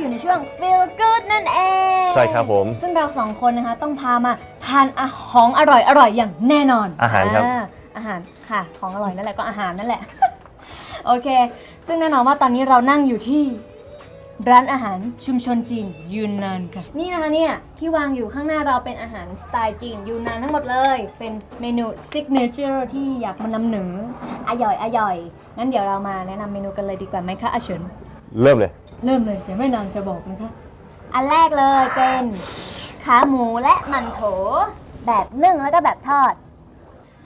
อยู่ในช่วง feel good นั่นเองใช่ครับผม ซึ่งเราสองคนนะคะต้องพามาทานอาของอร่อยอร่อยอย่างแน่นอนอาหารครับอาหารค่ะของอร่อยนั่นแหละก็อาหารนั่นแหละ โอเค ซึ่งแน่นอนว่าตอนนี้เรานั่งอยู่ที่ร้านอาหารชุมชนจีนยูนนานค่ะ นี่นะคะเนี่ยที่วางอยู่ข้างหน้าเราเป็นอาหารสไตล์จีนยูนนานทั้งหมดเลย เป็นเมนูซิกเนเจอร์ที่อยากมานำเหนืออร่อยอร่อยงั้นเดี๋ยวเรามาแนะนำเมนูกันเลยดีกว่าไหมคะอาเฉิน เริ่มเลย เริ่มเลยเดี๋ยวแม่นางจะบอกนะคะ อันแรกเลยเป็นขาหมูและหมันโถ แบบนึ่งแล้วก็แบบทอด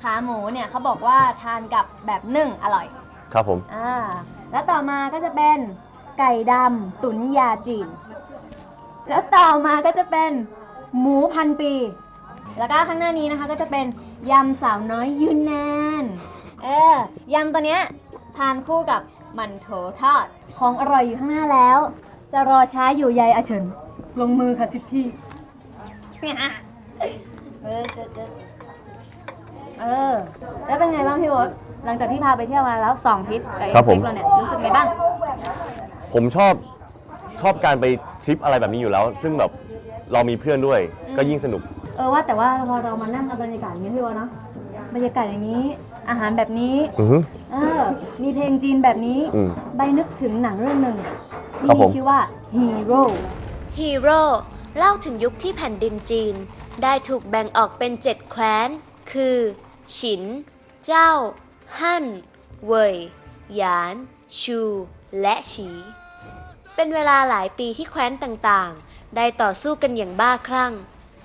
ขาหมูเนี่ยเขาบอกว่าทานกับแบบนึ่งอร่อย ครับผม อ่า แล้วต่อมาก็จะเป็นไก่ดำตุ๋นยาจีน แล้วต่อมาก็จะเป็นหมูพันปี แล้วก็ข้างหน้านี้นะคะก็จะเป็นยำสาวน้อยยูนนาน เออ ยำตัวเนี้ยทานคู่กับห มันโถทอด ของอร่อยอยู่ข้างหน้าแล้ว จะรอช้าอยู่ใยอาเฉิน ลงมือค่ะสิพี่เออเจอเจอเออ แล้วเป็นไงบ้างพี่โบ๊ทหลังจากที่พาไปเที่ยวมาแล้วสองทริปกับครับผมเอ็กซ์เราเนี่ยรู้สึกไงบ้าง ผมชอบชอบการไปทริปอะไรแบบนี้อยู่แล้ว ซึ่งแบบเรามีเพื่อนด้วยอืมก็ยิ่งสนุก เออว่าแต่ว่าพอเรามานั่งกับบรรยากาศอย่างนี้พี่โบ๊ทเนาะบรรยากาศอย่างนี้ อาหารแบบนี้ อือฮึ เออ มีเพลงจีนแบบนี้ อืมใบนึกถึงหนังเรื่องหนึ่งที่ครับผมีม ชื่อว่า Hero ฮีโร่เล่าถึงยุคที่แผ่นดินจีน ได้ถูกแบ่งออกเป็นเจ็ดแคว้น คือ ฉิน เจ้า ฮั่น เว่ย หยาน ชู และฉี เป็นเวลาหลายปีที่แคว้นต่างๆ ได้ต่อสู้กันอย่างบ้าคลั่ง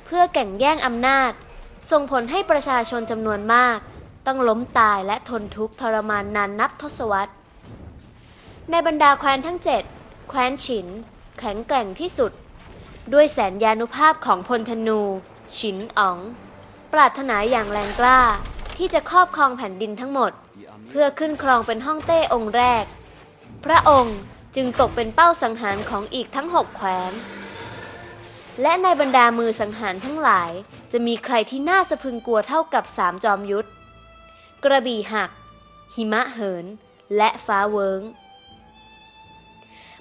เพื่อแข่งแย่งอำนาจ ส่งผลให้ประชาชนจำนวนมาก ต้องล้มตายและทนทุกข์ทรมานนานนับทศวรรษ ในบรรดาแคว้นทั้งเจ็ดแคว้นฉิน แข็งแกร่งที่สุด ด้วยแสนยานุภาพของพลธนู ฉินอ๋อง ปรารถนาอย่างแรงกล้าที่จะครอบครองแผ่นดินทั้งหมด เพื่อขึ้นครองเป็นฮ่องเต้องค์แรก พระองค์จึงตกเป็นเป้าสังหารของอีกทั้งหกแคว้น และในบรรดามือสังหารทั้งหลาย จะมีใครที่น่าสะพึงกลัวเท่ากับสามจอมยุทธ กระบี่หัก หิมะเหิน และฟ้าเวิง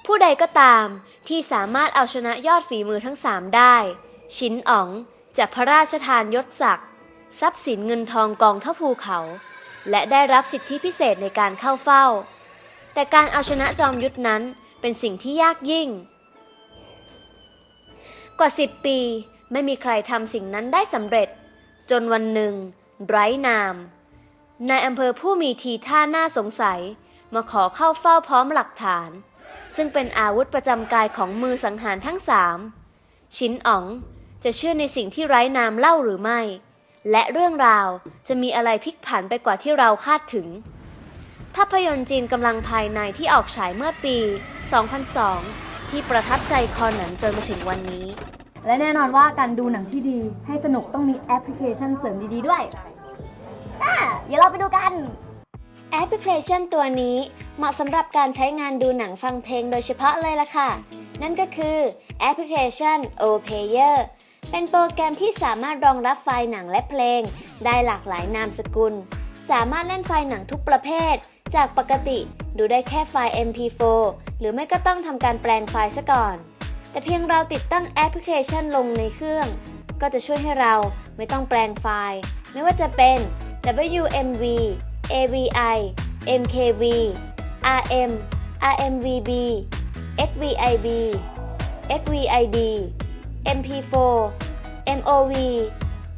ผู้ใดก็ตามที่สามารถเอาชนะยอดฝีมือทั้งสามได้ ชินอ๋องจะพระราชทานยศศักดิ์ทรัพย์สินเงินทองกองเท่าภูเขา และได้รับสิทธิพิเศษในการเข้าเฝ้า แต่การเอาชนะจอมยุทธนั้นเป็นสิ่งที่ยากยิ่ง กว่า10ปีไม่มีใครทำสิ่งนั้นได้สำเร็จ จนวันหนึ่ง ไร้นาม นายอำเภอผู้มีทีท่าน่าสงสัย มาขอเข้าเฝ้าพร้อมหลักฐาน ซึ่งเป็นอาวุธประจำกายของมือสังหารทั้งสามชินอ๋องจะเชื่อในสิ่งที่ไร้นามเล่าหรือไม่ และเรื่องราวจะมีอะไรพลิกผันไปกว่าที่เราคาดถึง ภาพยนตร์จีนกำลังภายในที่ออกฉายเมื่อปี 2002 ที่ประทับใจคอหนังจนมาถึงวันนี้ และแน่นอนว่าการดูหนังที่ดีให้สนุกต้องมีแอปพลิเคชันเสริมดีๆด้วย เดี๋ยวเราไปดูกัน แอปพลิเคชันตัวนี้เหมาะสำหรับการใช้งานดูหนังฟังเพลงโดยเฉพาะเลยล่ะค่ะ นั่นก็คือแอปพลิเคชัน o p a y e r เป็นโปรแกรมที่สามารถรองรับไฟล์หนังและเพลง ได้หลากหลายนามสกุล สามารถเล่นไฟล์หนังทุกประเภท จากปกติดูได้แค่ไฟล์ MP4 หรือไม่ก็ต้องทำการแปลงไฟล์ซะก่อน แต่เพียงเราติดตั้งแอปพลิเคชันลงในเครื่อง ก็จะช่วยให้เราไม่ต้องแปลงไฟล์ ไม่ว่าจะเป็น WMV AVI MKV RM RMVB XVIB XVID MP4 MOV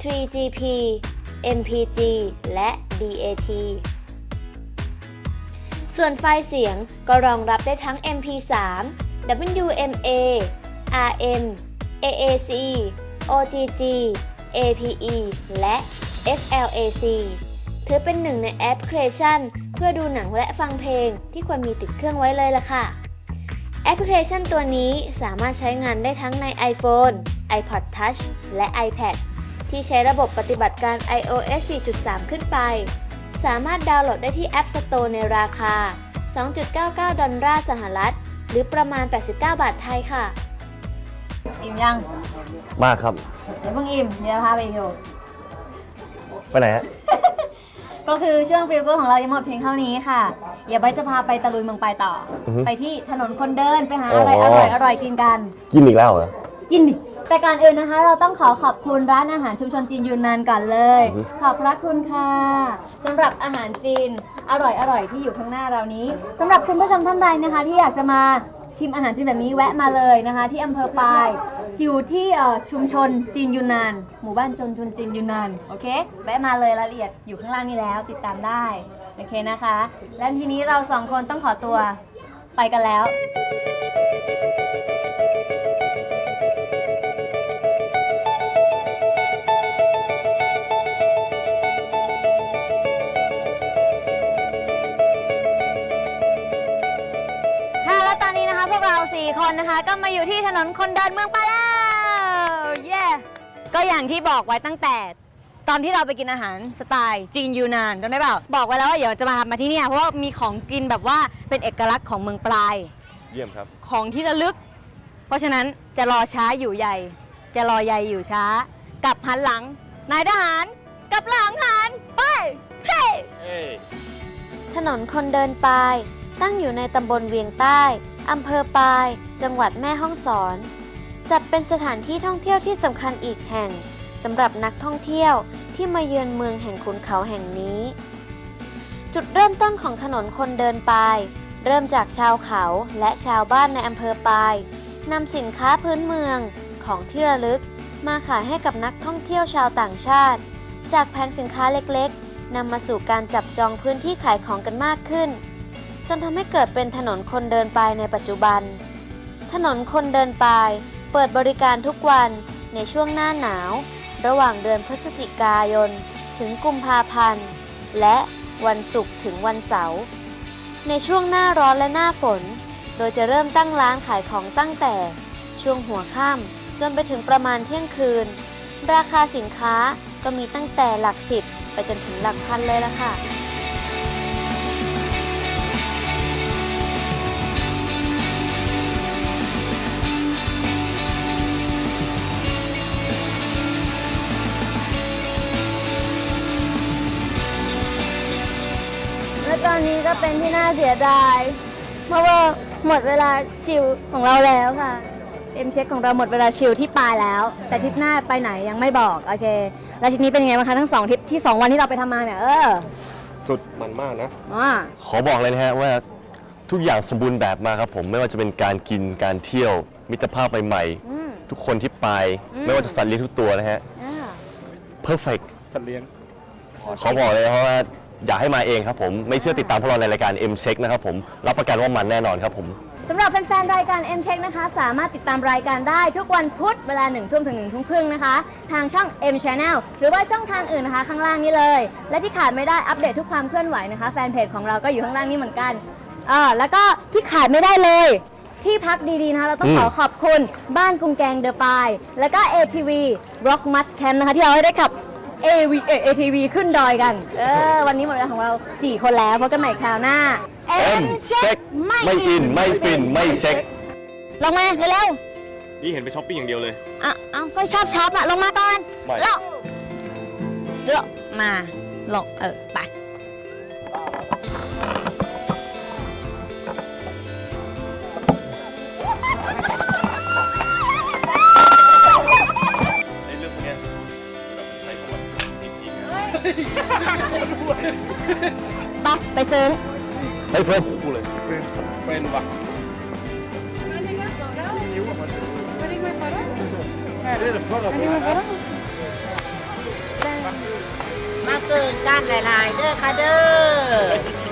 3GP MPG และ DAT ส่วนไฟล์เสียงก็รองรับได้ทั้ง MP3 WMA RM AAC OGG APE และ FLAC ถือเป็นหนึ่งในแอปพลิเคชัน เพื่อดูหนังและฟังเพลงที่ควรมีติดเครื่องไว้เลยล่ะค่ะ แอปพลิเคชันตัวนี้สามารถใช้งานได้ทั้งใน iPhone, iPod Touch และ iPad ที่ใช้ระบบปฏิบัติการ iOS 4.3 ขึ้นไป สามารถดาวน์โหลดได้ที่ App Store ในราคา 2.99 ดอลลาร์สหรัฐ หรือประมาณ 89 บาทไทยค่ะ อิ่มยัง มากครับ เดี๋ยวเพิ่งอิ่ม เดี๋ยวพาไปดู ไปไหนฮะไปก็คือช่วงฟรีโกของเรายังหมดเพียงเท่านี้ค่ะเดี๋ยวใบจะพาไปตะลุยเมืองปลายต่อออฮึไปที่ถนนคนเดินไปหาโอ้อะไรโหอร่อยอร่อยกินกัน กินอีกแล้วเหรอ กินดิแต่ก่อนอื่นนะคะ เราต้องขอขอบคุณร้านอาหารชุมชนจีนยูนนานก่อนเลย อือฮึ ขอบพระคุณค่ะสำหรับอาหารจีนอร่อยอร่อยที่อยู่ข้างหน้าเรานี้สำหรับคุณผู้ชมท่านใดนะคะ ที่อยากจะมา ชิมอาหารจีนแบบนี้แวะมาเลยนะคะ ที่อำเภอปายอยู่ที่ชุมชนจีนยูนนาน หมู่บ้านจนชนจีนยูนนานโอเคแวะมาเลยรายละเอียดอยู่ข้างล่างนี้แล้วติดตามได้โอเคนะคะ และทีนี้เราสองคนต้องขอตัวไปกันแล้ว 4 คนนะคะ ก็มาอยู่ที่ถนนคนเดินเมืองปาแล้วเย้ก็อย่างที่บอกไว้ตั้งแต่ตอนที่เราไปกินอาหารสไตล์จีนยูนานจำได้เปล่าบอกไว้แล้วว่าเดี๋ยวจะมาทำมาที่เนี่ยเพราะว่ามีของกินแบบว่าเป็นเอกลักษณ์ของเมืองปลาย เยี่ยมครับ ของที่ระลึก เพราะฉะนั้นจะรอช้าอยู่ใหญ่ จะรอใหญ่อยู่ช้ากับหันหลังนายทหารกลับหลังหันไปเฮ้ถนนคนเดินปายตั้งอยู่ในตำบลเวียงใต้ อำเภอปาย จังหวัดแม่ฮ่องสอน จัดเป็นสถานที่ท่องเที่ยวที่สำคัญอีกแห่งสำหรับนักท่องเที่ยวที่มาเยือนเมืองแห่งขุนเขาแห่งนี้ จุดเริ่มต้นของถนนคนเดินปาย เริ่มจากชาวเขาและชาวบ้านในอำเภอปายนำสินค้าพื้นเมืองของที่ระลึก มาขายให้กับนักท่องเที่ยวชาวต่างชาติ จากแผงสินค้าเล็กๆนำมาสู่การจับจองพื้นที่ขายของกันมากขึ้น จนทำให้เกิดเป็นถนนคนเดินปายในปัจจุบัน ถนนคนเดินปาย เปิดบริการทุกวันในช่วงหน้าหนาว ระหว่างเดือนพฤศจิกายน ถึงกุมภาพันธ์ และวันศุกร์ถึงวันเสาร์ ในช่วงหน้าร้อนและหน้าฝน โดยจะเริ่มตั้งร้านขายของตั้งแต่ ช่วงหัวค่ำจนไปถึงประมาณเที่ยงคืน ราคาสินค้าก็มีตั้งแต่หลักสิบไปจนถึงหลักพันเลยละค่ะ ตอนนี้ก็เป็นที่น่าเสียดายเพราะว่าหมดเวลาชิลของเราแล้วค่ะ เอ็มเช็คของเราหมดเวลาชิลที่ปลายแล้ว แต่ทริปหน้าไปไหนยังไม่บอก โอเค แล้วทริปนี้เป็นยังไงบ้างคะทั้งสองทริปที่สองวันที่เราไปทำมาเนี่ยเออสุดมันมากนะ อ่าขอบอกเลยนะฮะว่าทุกอย่างสมบูรณ์แบบมากครับผมไม่ว่าจะเป็นการกินการเที่ยวมิตรภาพใหม่อืม ๆทุกคนที่ไป อืม ไม่ว่าจะสัตว์เลี้ยงทุกตัวนะฮะอ่า perfect สัตว์เลี้ยงขอบอกเลยเพราะว่า อยากให้มาเองครับผมไม่เชื่อติดตามพวกเราในรายการ M Check นะครับผมรับประกันว่ามันแน่นอนครับผม สำหรับแฟนๆ รายการ M Check นะคะ สามารถติดตามรายการได้ทุกวันพุธเวลา1ทุ่มถึง1ทุ่มครึ่งนะคะ ทางช่อง M Channel หรือว่าช่องทางอื่นนะคะ ข้างล่างนี้เลย และที่ขาดไม่ได้อัปเดตทุกความเคลื่อนไหวนะคะ แฟนเพจของเราก็อยู่ข้างล่างนี้เหมือนกันอ่าแล้วก็ที่ขาดไม่ได้เลย ที่พักดีๆนะคะเราต้องอืมขอขอบคุณบ้านกรุงแกงเดอะปาย แล้วก็ ATV Rock Mud Camp นะคะที่เราได้ขับ AV เอ่อ ATV ขึ้นดอยกัน เออ วันนี้หมดเวลาของเรา 4 คนแล้วพบกันใหม่คราวหน้า M Check ไม่อิน ไม่ฟิน ไม่เช็ค ลงมาเร็วนี่เห็นไปช้อปปิ้งอย่างเดียวเลย ๆอะเอาก็ชอบช็อปอะลงมาก่อนไม่ ลงลงมาลงเออ ไป ไปไปซื้อเฮ้ยเฟิร์นกูเลยเป็นเป็นว่ะนิ้วออกมาแม่ได้แต่พ่อเรามาซื้อกันหลายๆเด้อค่ะเด้อ